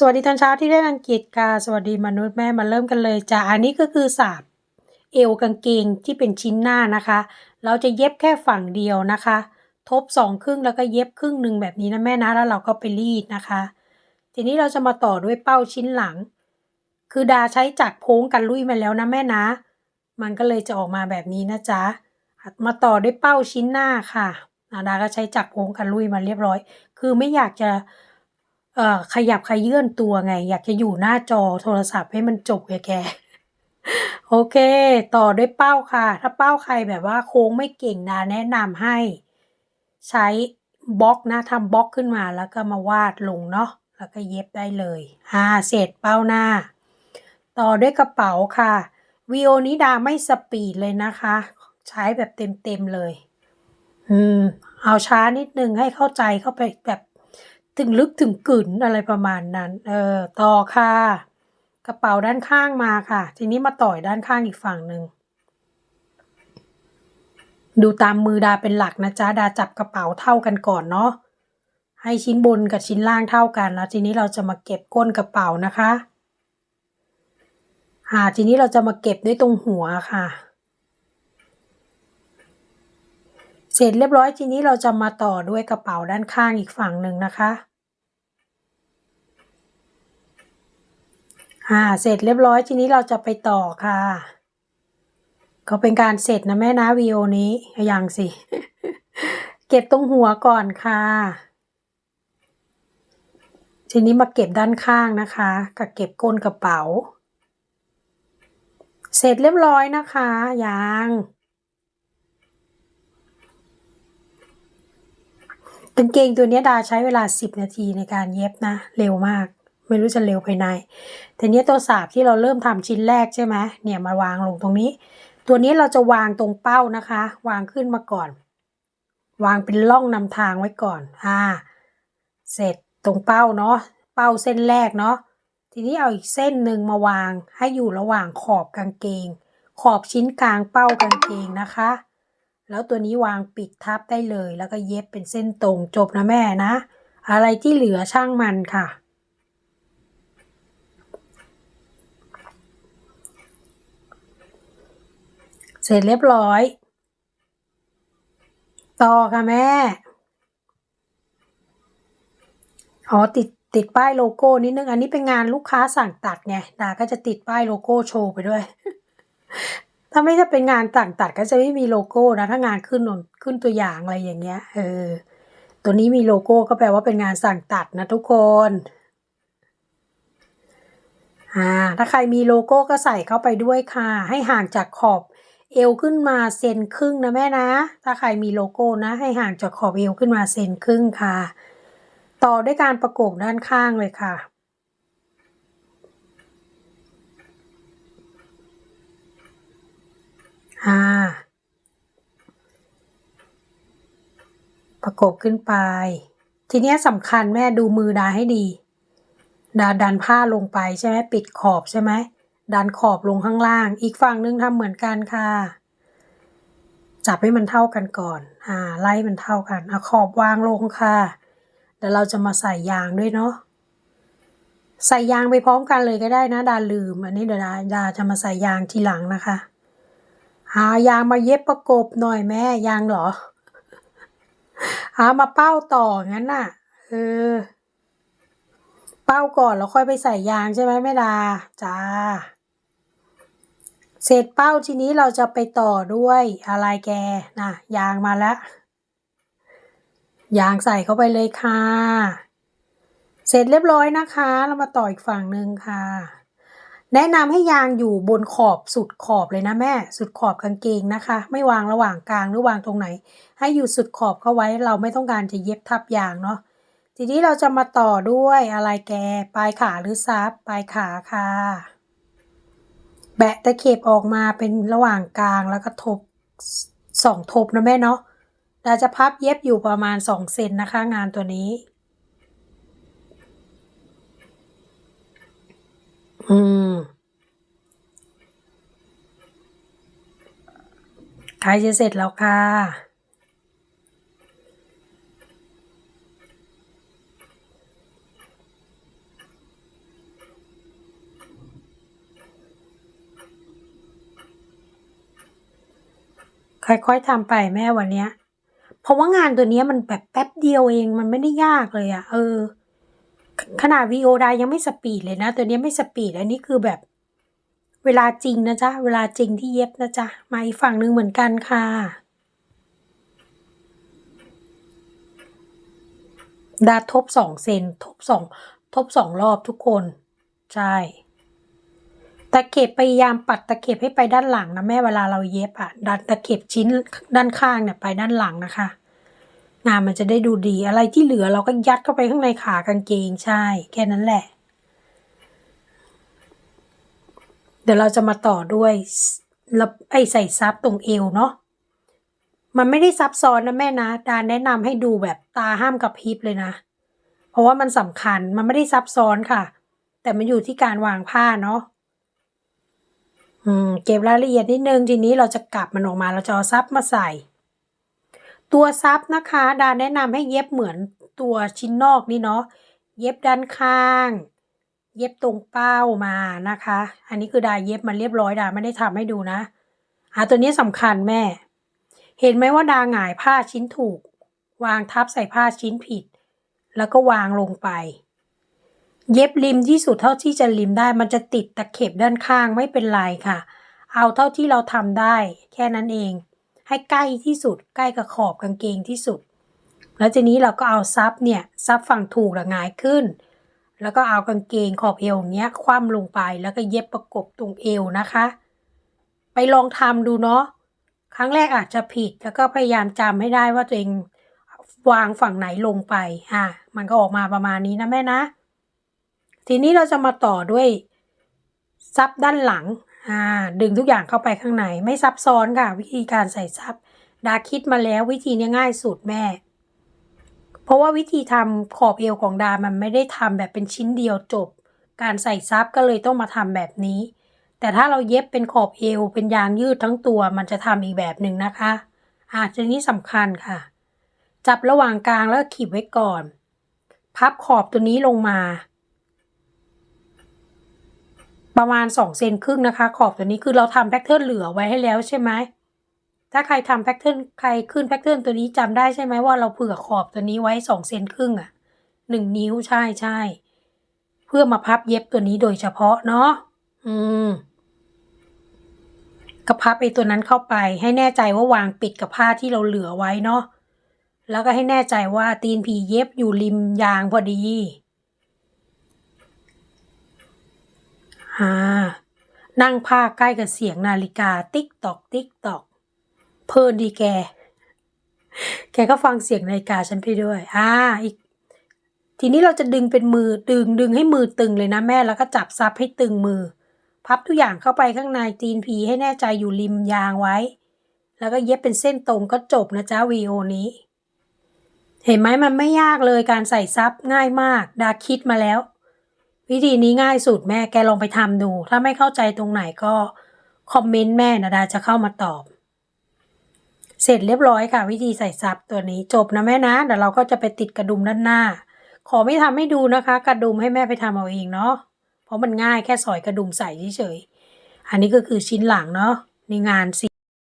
สวัสดีตอนเช้าที่ได้รังเกียจกาสวัสดีมนุษย์แม่มาเริ่มกันเลยจ้ะอันนี้ก็คือสาบเอวกางเกงที่เป็นชิ้นหน้านะคะ เราจะเย็บแค่ฝั่งเดียวนะคะ ทบสองครึ่งแล้วก็เย็บครึ่งหนึ่งแบบนี้นะแม่นะแล้วเราก็ไปรีดนะคะ ทีนี้เราจะมาต่อด้วยเป้าชิ้นหลัง คือดาใช้จักโพ้งกันลุยมาแล้วนะแม่นะ มันก็เลยจะออกมาแบบนี้นะจ๊ะมาต่อด้วยเป้าชิ้นหน้าค่ะนาดาก็ใช้จักโพ้งกันลุยมาเรียบร้อย คือไม่อยากจะ เอ่อ ขยับขยื่นตัวไง อยากจะอยู่หน้าจอโทรศัพท์ให้มันจบไงแก โอเค ต่อด้วยเป้าค่ะ ถ้าเป้าใครแบบว่าโค้งไม่เก่งนะ แนะนำให้ใช้บล็อกนะทำบล็อกขึ้นมาแล้วก็มาวาดลงเนาะแล้วก็เย็บได้เลยอ่าเสร็จเป้าหน้า ต่อด้วยกระเป๋าค่ะวีโอนี้ดาไม่สปีดเลยนะคะ ใช้แบบเต็มๆเลย อืม เอาช้านิดนึงให้เข้าใจเข้าไปแบบ ถึงลึกถึงกึ๋นอะไรประมาณนั้น เออ ต่อค่ะ กระเป๋าด้านข้างมาค่ะ ทีนี้มาต่อยด้านข้างอีกฝั่งหนึ่ง ดูตามมือดาเป็นหลักนะจ๊ะ ดาจับกระเป๋าเท่ากันก่อนเนาะ ให้ชิ้นบนกับชิ้นล่างเท่ากัน แล้วทีนี้เราจะมาเก็บก้นกระเป๋านะคะ อ่า ทีนี้เราจะมาเก็บด้วยตรงหัวค่ะเสร็จเรียบร้อยทีนี้เราจะมาต่อด้วยกระเป๋าด้านข้างอีกฝั่งหนึ่งนะคะ อ่า เสร็จเรียบร้อยทีนี้เราจะไปต่อค่ะ ก็เป็นการเสร็จนะแม่นะวีโอนี้ยังสิ เก็บตรงหัวก่อนค่ะ ทีนี้มาเก็บด้านข้างนะคะ กับเก็บก้นกระเป๋า เสร็จเรียบร้อยนะคะยังกางเกงตัวนี้ดาใช้เวลา 10 นาทีในการเย็บนะ เร็วมาก ไม่รู้จะเร็วไปไหนแต่เนี้ยตัวสาบที่เราเริ่มทำชิ้นแรกใช่ไหมเนี่ยมาวางลงตรงนี้ ตัวนี้เราจะวางตรงเป้านะคะ วางขึ้นมาก่อน วางเป็นล่องนำทางไว้ก่อนอ่าเสร็จตรงเป้าเนาะเป้าเส้นแรกเนาะทีนี้เอาอีกเส้นหนึ่งมาวางให้อยู่ระหว่างขอบกางเกง ขอบชิ้นกลางเป้ากางเกงนะคะ แล้วตัวนี้วางปิดทับได้เลย แล้วก็เย็บเป็นเส้นตรงจบนะแม่นะ อะไรที่เหลือช่างมันค่ะ เสร็จเรียบร้อย ต่อค่ะแม่ อ๋อติดติดป้ายโลโก้นิดนึง อันนี้เป็นงานลูกค้าสั่งตัดไงดาก็จะติดป้ายโลโก้โชว์ไปด้วย ถ้าไม่จะเป็นงานสั่งตัดก็จะไม่มีโลโก้นะ ถ้างานขึ้นนนขึ้นตัวอย่างอะไรอย่างเงี้ย เออ ตัวนี้มีโลโก้ก็แปลว่าเป็นงานสั่งตัดนะทุกคนอ่าถ้าใครมีโลโก้ก็ใส่เข้าไปด้วยค่ะ ให้ห่างจากขอบ เอวขึ้นมาเซนครึ่งนะแม่นะ ถ้าใครมีโลโก้นะ ให้ห่างจากขอบเอวขึ้นมาเซนครึ่งค่ะ ต่อด้วยการประกบด้านข้างเลยค่ะอ่าประกบขึ้นไป ทีนี้สำคัญแม่ดูมือดาให้ดี ดาดันผ้าลงไปใช่ไหมปิดขอบใช่ไหม ดันขอบลงข้างล่าง อีกฝั่งนึงทำเหมือนกันค่ะ จับให้มันเท่ากันก่อน อ่า ไล่มันเท่ากันเอาขอบวางลงค่ะเดี๋ยวเราจะมาใส่ยางด้วยเนาะใส่ยางไปพร้อมกันเลยก็ได้นะดาลืม อันนี้เดี๋ยวดาดาจะมาใส่ยางทีหลังนะคะ หายางมาเย็บประกบหน่อยแม่ยางเหรอ หามาเป้าต่องั้นน่ะเออเป้าก่อนแล้วค่อยไปใส่ยางใช่ไหมแม่ดาจ้า เสร็จเป้าทีนี้เราจะไปต่อด้วยอะไรแกนะยางมาแล้ว ยางใส่เข้าไปเลยค่ะ เสร็จเรียบร้อยนะคะ เรามาต่ออีกฝั่งหนึ่งค่ะ แนะนำให้ยางอยู่บนขอบสุดขอบเลยนะแม่ สุดขอบกางเกงนะคะ ไม่วางระหว่างกลางหรือวางตรงไหน ให้อยู่สุดขอบเข้าไว้ เราไม่ต้องการจะเย็บทับยางเนาะ ทีนี้เราจะมาต่อด้วยอะไรแก ปลายขาหรือซับปลายขาค่ะ แบะตะเข็บออกมาเป็นระหว่างกลางแล้วก็ทบสองทบนะแม่เนาะเราจะพับเย็บอยู่ประมาณสองเซนนะคะ งานตัวนี้ อืมใกล้จะเสร็จแล้วค่ะ อ ค่อยๆทำไปแม่วันเนี้ย เพราะว่างานตัวเนี้ยมันแบบแป๊บเดียวเองมันไม่ได้ยากเลยอะเออ ขนาดวีโอไดยังไม่สปีดเลยนะ ตัวเนี้ยไม่สปีดอันนี้คือแบบเวลาจริงนะจ๊ะ เวลาจริงที่เย็บนะจ๊ะ มาอีกฝั่งหนึ่งเหมือนกันค่ะ ดาทบสองเซนทบสองทบสองรอบทุกคน ใช่ ตะเข็บพยายามปัดตะเข็บให้ไปด้านหลังนะแม่เวลาเราเย็บอะดันตะเข็บชิ้นด้านข้างเนี่ยไปด้านหลังนะคะ งานมันจะได้ดูดีอะไรที่เหลือเราก็ยัดเข้าไปข้างในขากางเกงใช่ แค่นั้นแหละ เดี๋ยวเราจะมาต่อด้วยแล้วไอ้ใส่ซับตรงเอวเนาะมันไม่ได้ซับซ้อนนะแม่นะดาแนะนำให้ดูแบบตาห้ามกับพริบเลยนะ เพราะว่ามันสำคัญมันไม่ได้ซับซ้อนค่ะ แต่มันอยู่ที่การวางผ้าเนาะ อืมเก็บรายละเอียดนิดนึงทีนี้เราจะกลับมันออกมาเราจะเอาซับมาใส่ ตัวซับนะคะ ดาแนะนำให้เย็บเหมือนตัวชิ้นนอกนี่เนาะเย็บด้านข้าง เย็บตรงเป้ามานะคะ อันนี้คือดาเย็บมันเรียบร้อยดาไม่ได้ทำให้ดูนะอ่าตัวนี้สำคัญแม่ เห็นไหมว่าดาหงายผ้าชิ้นถูก วางทับใส่ผ้าชิ้นผิด แล้วก็วางลงไป เย็บริมที่สุดเท่าที่จะริมได้ มันจะติดตะเข็บด้านข้างไม่เป็นไรค่ะ เอาเท่าที่เราทำได้ แค่นั้นเอง ให้ใกล้ที่สุดใกล้กับขอบกางเกงที่สุด แล้วทีนี้เราก็เอาซับเนี่ยซับฝั่งถูกละงายขึ้น แล้วก็เอากางเกงขอบเอวเนี้ยคว่ำลงไปแล้วก็เย็บประกบตรงเอวนะคะ ไปลองทำดูเนาะครั้งแรกอาจจะผิดแล้วก็พยายามจำให้ได้ว่าตัวเองวางฝั่งไหนลงไปอะมันก็ออกมาประมาณนี้นะแม่นะ ทีนี้เราจะมาต่อด้วย ซับด้านหลังอ่าดึงทุกอย่างเข้าไปข้างในไม่ซับซ้อนค่ะ วิธีการใส่ซับดาคิดมาแล้ววิธีนี้ง่ายสุดแม่ เพราะว่าวิธีทำขอบเอวของดามันไม่ได้ทำแบบเป็นชิ้นเดียวจบ การใส่ซับก็เลยต้องมาทำแบบนี้ แต่ถ้าเราเย็บเป็นขอบเอวเป็นยางยืดทั้งตัวมันจะทำอีกแบบหนึ่งนะคะอ่าทีนี้สำคัญค่ะ จับระหว่างกลางแล้วขีดไว้ก่อน พับขอบตัวนี้ลงมา ประมาณสองเซนครึ่งนะคะ ขอบตัวนี้คือเราทำแพทเทิร์นเหลือไว้ให้แล้วใช่ไหมถ้าใครทำแพทเทิร์นใครขึ้นแพทเทิร์นตัวนี้จำได้ใช่ไหมว่าเราเผื่อขอบตัวนี้ไว้สองเซนครึ่งอะหนึ่งนิ้วใช่ใช่เพื่อมาพับเย็บตัวนี้โดยเฉพาะเนาะอืมก็พับไอ้ตัวนั้นเข้าไป ให้แน่ใจว่าวางปิดกับผ้าที่เราเหลือไว้เนาะแล้วก็ให้แน่ใจว่าตีนผีเย็บอยู่ริมยางพอดี อ่า นั่งผ้าใกล้กับเสียงนาฬิกา ติ๊กตอก ติ๊กตอก เพลินดีแก แกก็ฟังเสียงนาฬิกาฉันไปด้วย อ่า อีก ทีนี้เราจะดึงเป็นมือดึงดึงให้มือตึงเลยนะแม่ แล้วก็จับซับให้ตึงมือ พับทุกอย่างเข้าไปข้างในตีนผีให้แน่ใจอยู่ริมยางไว้ แล้วก็เย็บเป็นเส้นตรงก็จบนะจ๊ะวีโอนี้ เห็นไหมมันไม่ยากเลยการใส่ซับง่ายมาก ดาคิดมาแล้ว วิธีนี้ง่ายสุดแม่แกลองไปทำดู ถ้าไม่เข้าใจตรงไหนก็คอมเมนต์แม่นะดาจะเข้ามาตอบ เสร็จเรียบร้อยค่ะ วิธีใส่ซับตัวนี้จบนะแม่นะเดี๋ยวเราก็จะไปติดกระดุมด้านหน้า ขอไม่ทำให้ดูนะคะ กระดุมให้แม่ไปทำเอาเองเนาะเพราะมันง่ายแค่สอยกระดุมใส่เฉยๆอันนี้ก็คือชิ้นหลังเนาะในงานสี